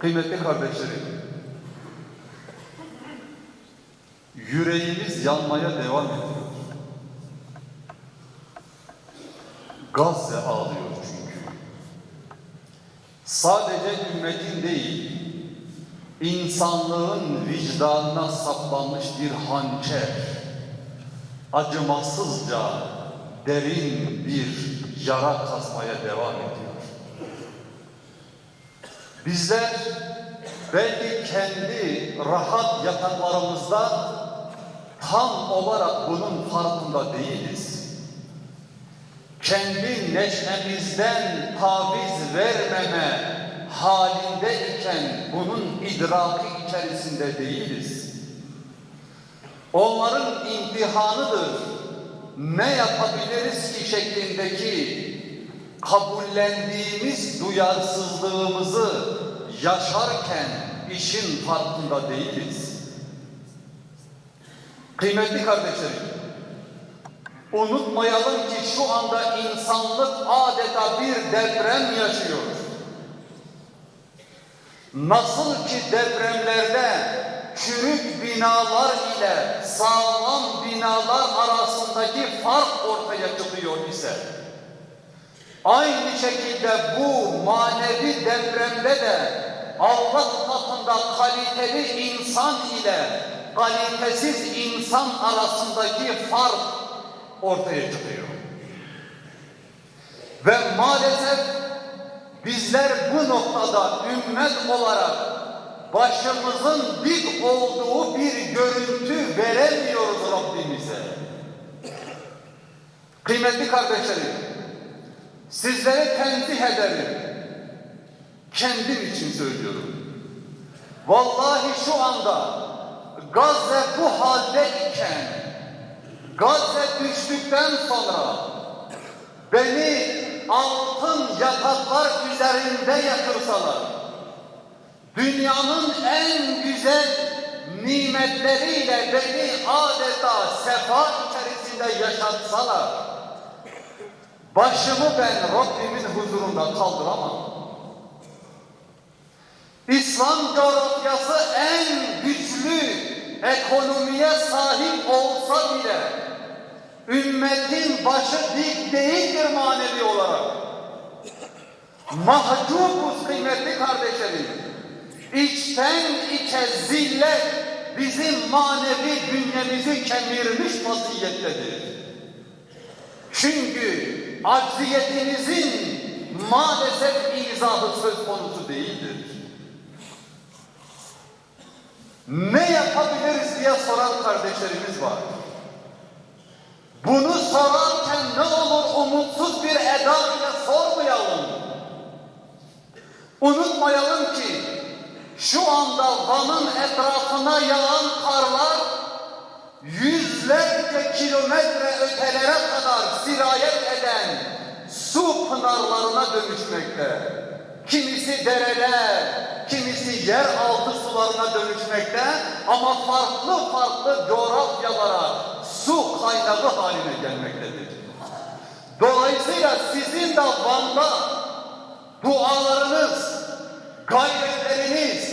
Kıymetli kardeşlerim, yüreğimiz yanmaya devam ediyor. Gazze ağlıyor çünkü. Sadece ümmetin değil, insanlığın vicdanına saplanmış bir hançer, acımasızca derin bir yara kazmaya devam ediyor. Bizler belki kendi rahat yataklarımızda tam olarak bunun farkında değiliz. Kendi neşemizden taviz vermeme halindeyken bunun idraki içerisinde değiliz. Onların imtihanıdır. Ne yapabiliriz ki şeklindeki kabullendiğimiz duyarsızlığımızı yaşarken işin farkında değiliz. Kıymetli kardeşlerim, unutmayalım ki şu anda insanlık adeta bir deprem yaşıyor. Nasıl ki depremlerde çürük binalar ile sağlam binalar arasındaki fark ortaya çıkıyor ise, Aynı şekilde bu manevi depremde de Allah katında kaliteli insan ile kalitesiz insan arasındaki fark ortaya çıkıyor. Ve maalesef bizler bu noktada ümmet olarak başımızın dik olduğu bir görüntü veremiyoruz Rabbimize. Kıymetli kardeşlerim, Sizlere tenzih ederim. Kendim için söylüyorum. Vallahi şu anda Gazze bu halde iken Gazze düştükten sonra beni altın yataklar üzerinde yatırsalar dünyanın en güzel nimetleriyle beni adeta sefa içerisinde yaşatsalar Başımı ben Rabbimin huzurunda kaldıramam. İslam coğrafyası en güçlü ekonomiye sahip olsa bile ümmetin başı dik değildir manevi olarak. Mahcubuz kıymetli kardeşlerim. İçten içe zillet bizim manevi bünyemizi kemirmiş vaziyettedir. Çünkü acziyetinizin maalesef izahı söz konusu değildir. Ne yapabiliriz diye soran kardeşlerimiz var. Bunu sorarken ne olur umutsuz bir eda ile sormayalım. Unutmayalım ki şu anda Van'ın etrafına yağan karlar yüzlerce kilometre ötelere kadar sirayet eden su pınarlarına dönüşmekte. Kimisi dereler, kimisi yer altı sularına dönüşmekte ama farklı farklı coğrafyalara su kaynağı haline gelmektedir. Dolayısıyla sizin de Van'da dualarınız, gayretleriniz,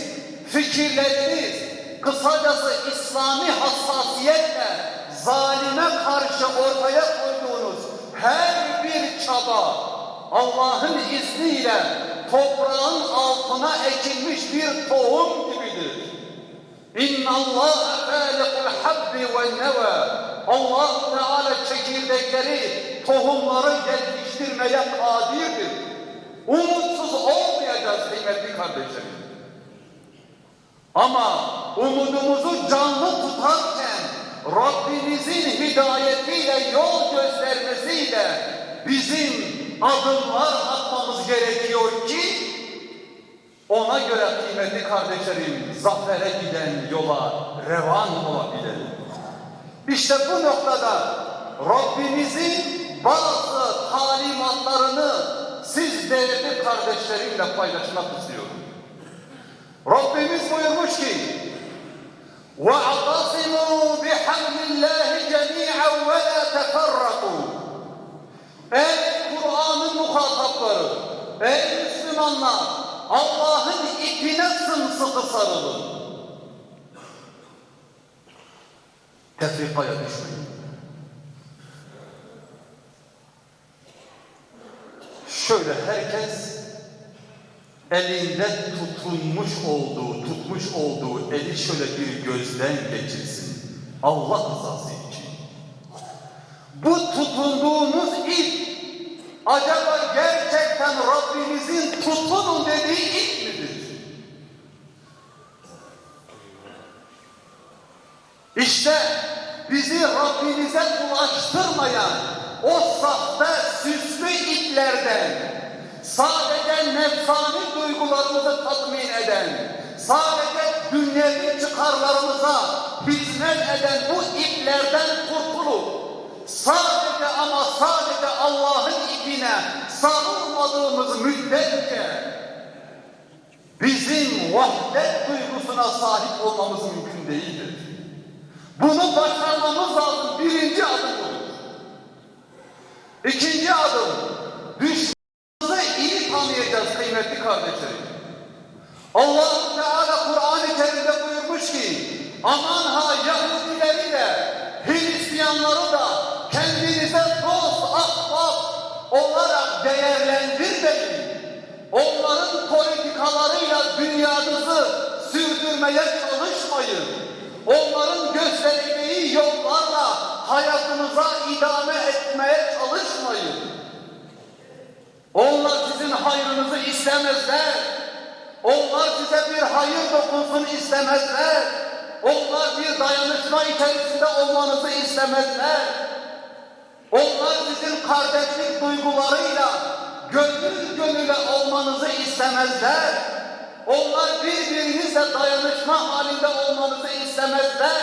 fikirleriniz, kısacası İslami hassasiyetle zalime karşı ortaya koyduğunuz her bir çaba Allah'ın izniyle toprağın altına ekilmiş bir tohum gibidir. İnna Allah falikul habbi ve neva. Allah Teala çekirdekleri, tohumları yetiştirmeye kadirdir. Umutsuz olmayacağız kıymetli kardeşlerim. Ama umudumuzu canlı tutarken Rabbimizin hidayetiyle yol göstermesiyle bizim adımlar atmamız gerekiyor ki ona göre kıymetli kardeşlerim zafere giden yola revan olabilelim. İşte bu noktada Rabbimizin bazı talimatlarını siz değerli kardeşlerimle paylaşmak istiyorum. Rabbimiz buyurmuş ki وأعتصموا بحبل الله جميعا ولا تفرقوا أي القرآن المخاطبر أي المسلمين Allah'ın ipine sımsıkı sarılın. Tefrikaya düşmeyin. Şöyle herkes elinde tutulmuş olduğu, tutmuş olduğu eli şöyle bir gözden geçirsin. Allah rızası için. Bu tutunduğumuz ip acaba gerçekten Rabbimizin tutunun dediği ip midir? İşte bizi Rabbimize ulaştırmayan o sahte süslü iplerden sadece nefsani duygularımızı tatmin eden sadece dünyevi çıkarlarımıza hizmet eden bu iplerden kurtulup sadece ama sadece Allah'ın ipine sarılmadığımız müddetçe bizim vahdet duygusuna sahip olmamız mümkün değildir. Bunu başarmamız lazım. Birinci adım budur. İkinci adım, aman ha Yahudileri de, Hristiyanları da kendinize dost, ahbap olarak değerlendirmeyin. Onların politikalarıyla dünyanızı sürdürmeye çalışmayın. Onların gösterdiği yollarla hayatınıza idame etmeye çalışmayın. Onlar sizin hayrınızı istemezler. Onlar size bir hayır dokunsun istemezler. Onlar bir dayanışma içerisinde olmanızı istemezler. Onlar sizin kardeşlik duygularıyla gönül gönüle olmanızı istemezler. Onlar birbirinizle dayanışma halinde olmanızı istemezler.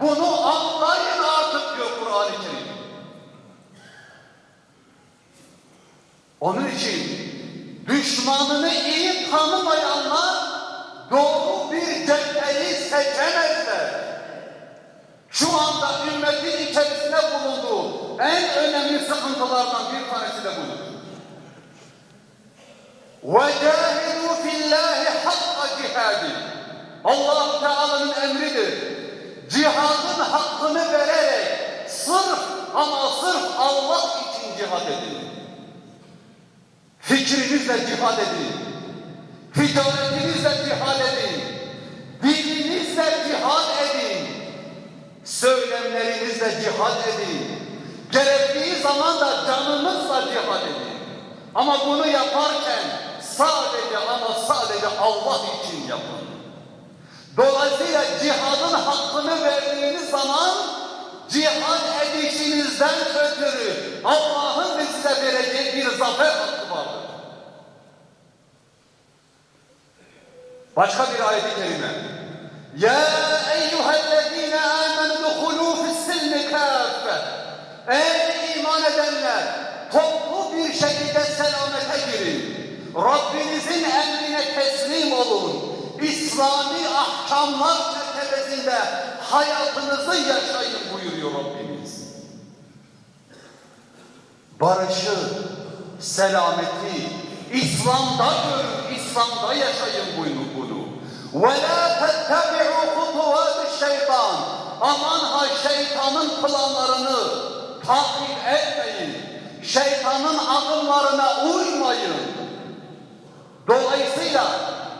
Bunu anlayın artık diyor Kur'an-ı Kerim. Onun için düşmanını iyi tanımayanlar seçemezler. Şu anda ümmetin içerisinde bulunduğu en önemli sıkıntılardan bir tanesi de budur. وَجَاهِدُوا فِي اللّٰهِ حَقَّ جِهَادِ allah Teala'nın emridir. Cihadın hakkını vererek sırf ama sırf Allah için cihad edin. Fikrinizle cihad edin. Ticaretinizle cihad edin. Söylemlerinizle cihad edin. Gerektiği zaman da canınızla cihad edin. Ama bunu yaparken sadece ama sadece Allah için yapın. Dolayısıyla cihadın hakkını verdiğiniz zaman cihad edişinizden ötürü Allah'ın size vereceği bir zafer hakkı vardır. Başka bir ayet-i kerime. Ya eyyühellezine Ey iman edenler! Toplu bir şekilde selamete girin. Rabbinizin emrine teslim olun. İslami ahkamlar çerçevesinde hayatınızı yaşayın buyuruyor Rabbimiz. Barışı, selameti, İslam'da görün, İslam'da yaşayın bunu bunu. وَلَا تَتَّبِعُوا خُطُوَاتِ şeytan. Aman ha şeytanın planlarını takip etmeyin. Şeytanın adımlarına uymayın. Dolayısıyla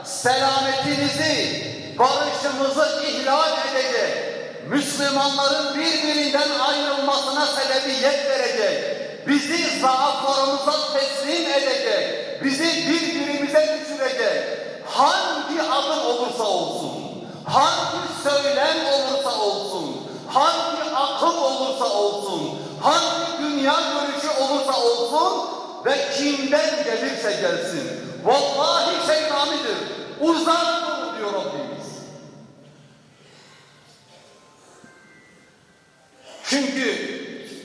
selametinizi, barışımızı ihlal edecek, Müslümanların birbirinden ayrılmasına sebebiyet verecek, bizi zaaflarımıza teslim edecek, bizi birbirimize düşürecek, hangi adım olursa olsun, hangi söylem olursa olsun, hangi akım olursa olsun, dünya görüşü olursa olsun ve kimden gelirse gelsin, vallahi şeytanidir, uzak durun diyor Rabbimiz. Çünkü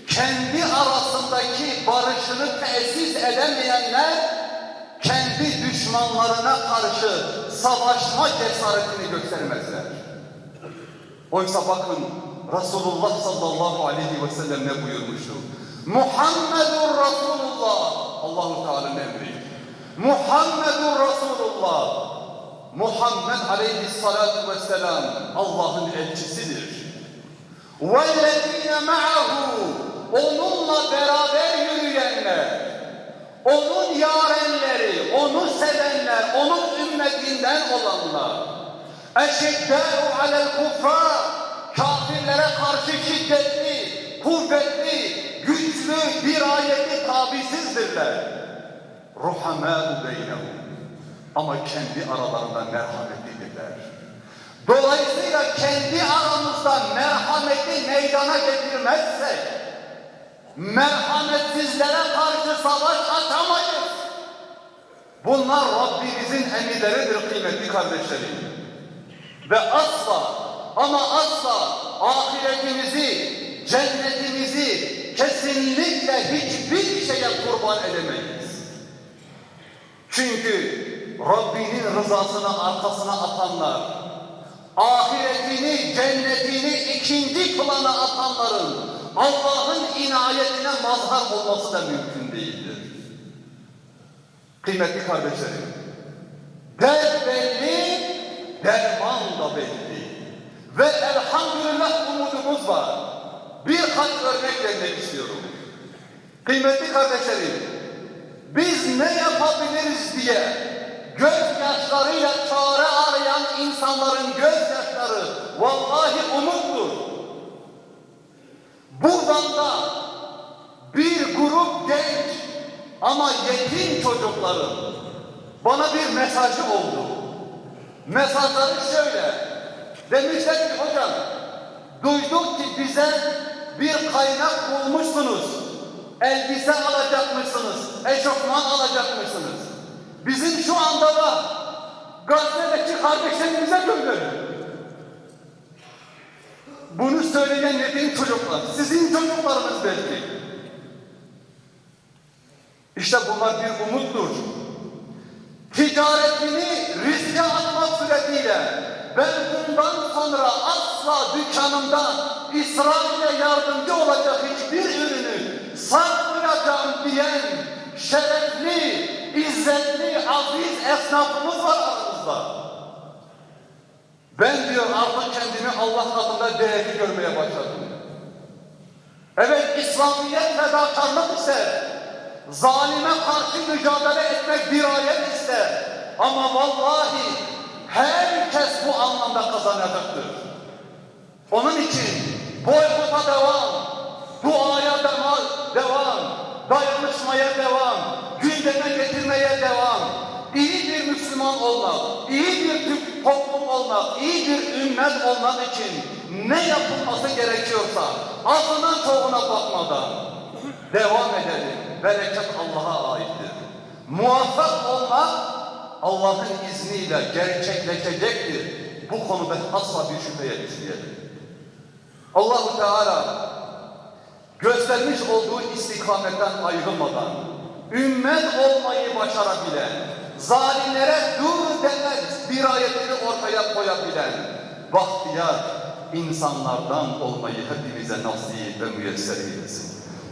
kendi arasındaki barışını tesis edemeyenler kendi düşmanlarına karşı savaşma cesaretini göstermezler. Oysa bakın Resulullah sallallahu aleyhi ve sellem ne buyurmuştu? Muhammedur Resulullah Allahu Teala'nın emri. Muhammedur Resulullah Muhammed Aleyhissalatu vesselam Allah'ın elçisidir. وَالَّذ۪ينَ مَعَهُ Onunla beraber yürüyenler, onun yarenleri, onu sevenler, onun ümmetinden olanlar. اَشِدَّاءُ عَلَى الْكُفَّارِ Kafirlere karşı şiddetli, kuvvetli, ismi bir ayete tabisizdirler. Ruhamâ beynehum. Ama kendi aralarında merhametlidirler. Dolayısıyla kendi aramızda merhameti meydana getirmezsek, merhametsizlere karşı savaş atamayız. Bunlar Rabbimizin emirleridir kıymetli kardeşlerim. Ve asla ama asla ahiretimizi, cennetimizi, kesinlikle hiçbir şeye kurban edemeyiz. Çünkü Rabbinin rızasını arkasına atanlar, ahiretini, cennetini ikinci plana atanların Allah'ın inayetine mazhar olması da mümkün değildir. Kıymetli kardeşlerim, dert belli, derman da belli. Ve elhamdülillah umudumuz var. Birkaç örnek vermek istiyorum. Kıymetli kardeşlerim, biz ne yapabiliriz diye gözyaşlarıyla çare arayan insanların gözyaşları vallahi umuttur. Buradan da bir grup genç ama yetim çocukların bana bir mesajı oldu. Mesajları şöyle. Demişler ki hocam duyduk ki bize bir kaynak bulmuşsunuz. Elbise alacakmışsınız, eşofman alacakmışsınız. Bizim şu anda da gazetedeki kardeşlerimize gönderin. Bunu söyleyen yetim çocuklar, sizin çocuklarınız belki. İşte bunlar bir umuttur. Ticaretini riske atmak suretiyle ben bundan sonra asla dükkanımda İsrail'e yardımcı olacak hiçbir ürünü satmayacağım diyen şerefli, izzetli, aziz esnafımız var aramızda. Ben diyor artık kendimi Allah katında değerli görmeye başladım. Evet İslamiyet fedakarlık ister. Zalime karşı mücadele etmek dirayet ister. Ama vallahi herkes bu anlamda kazanacaktır. Onun için boykota devam, duaya devam, devam, dayanışmaya devam, gündeme getirmeye devam. İyi bir Müslüman olmak, iyi bir Türk toplum olmak, iyi bir ümmet olmak için ne yapılması gerekiyorsa azına çoğuna bakmadan devam edelim. Bereket Allah'a aittir. Muvaffak olmak Allah'ın izniyle gerçekleşecektir. Bu konuda asla bir şüpheye düşmeyelim. Allahu Teala göstermiş olduğu istikametten ayrılmadan ümmet olmayı başarabilen, zalimlere dur demez dirayetini ortaya koyabilen bahtiyar insanlardan olmayı hepimize nasip ve müyesser eylesin.